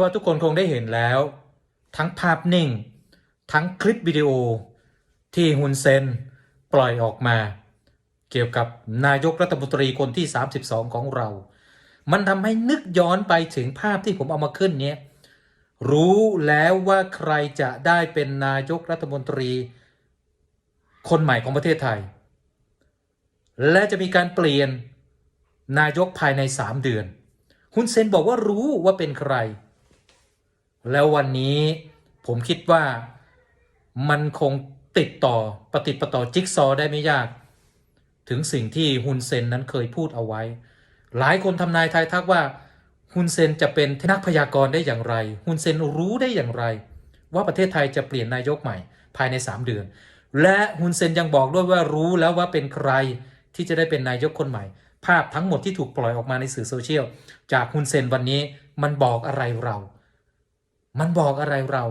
ว่าทุกคนคงได้เห็นแล้ว ทั้งภาพนิ่ง ทั้งคลิปวิดีโอ ที่ฮุนเซนปล่อยออกมา เกี่ยวกับนายกรัฐมนตรีคนที่ 32 ของเรา มันทำให้นึกย้อนไปถึงภาพที่ผมเอามาขึ้นเนี้ยรู้แล้วว่าใครจะได้เป็นนายกรัฐมนตรี คนใหม่ของประเทศไทย และจะมีการเปลี่ยนนายกภายใน 3 เดือนฮุนเซนบอกว่ารู้ว่าเป็นใคร แล้ววันนี้ผมคิดว่ามันคงติดต่อปฏิดประต่อจิ๊กซอได้ไม่ยาก ถึงสิ่งที่ฮุนเซนนั้นเคยพูดเอาไว้ หลายคนทำนายทายทักว่าฮุนเซนจะเป็นนักพยากรณ์ได้อย่างไรฮุนเซนรู้ได้อย่างไร ว่าประเทศไทยจะเปลี่ยนนายกใหม่ภายใน 3 เดือน และฮุนเซนยังบอกด้วยว่ารู้แล้วว่าเป็นใครที่จะได้เป็นนายกคนใหม่ ภาพทั้งหมดที่ถูกปล่อยออกมาในสื่อโซเชียลจากฮุนเซนวันนี้มันบอกอะไรเรา มันบอกอะไรเรา